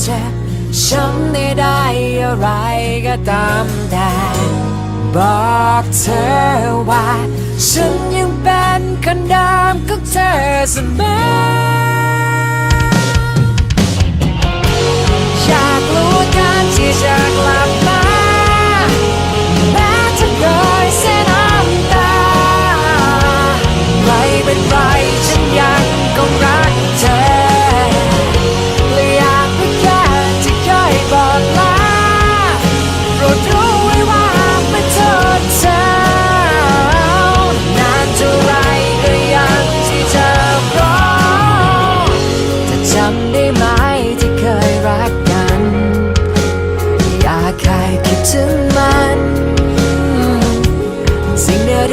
เจ็บช้ำได้ได้อะไรก็ตามแต่บอกเธอว่า ฉันยังเป็นคนเดิมของเธอเสมอ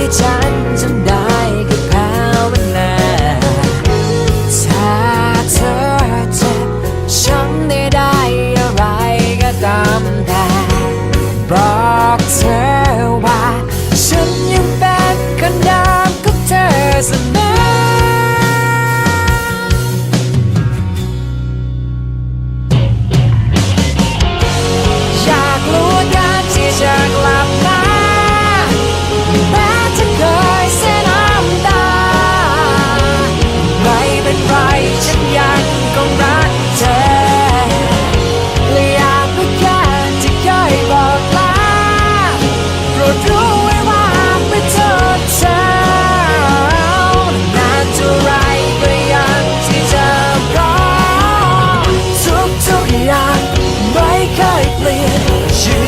잘 ฉันยังคงรักเธอและอยากไม่แค่ที่เยบอกลาโปรดรู้ไว้ว่าไม่เธอเธอนานเท่าไรก็ยังที่จะรอทุกทุกอย่างไม่เคยเปลี่ยน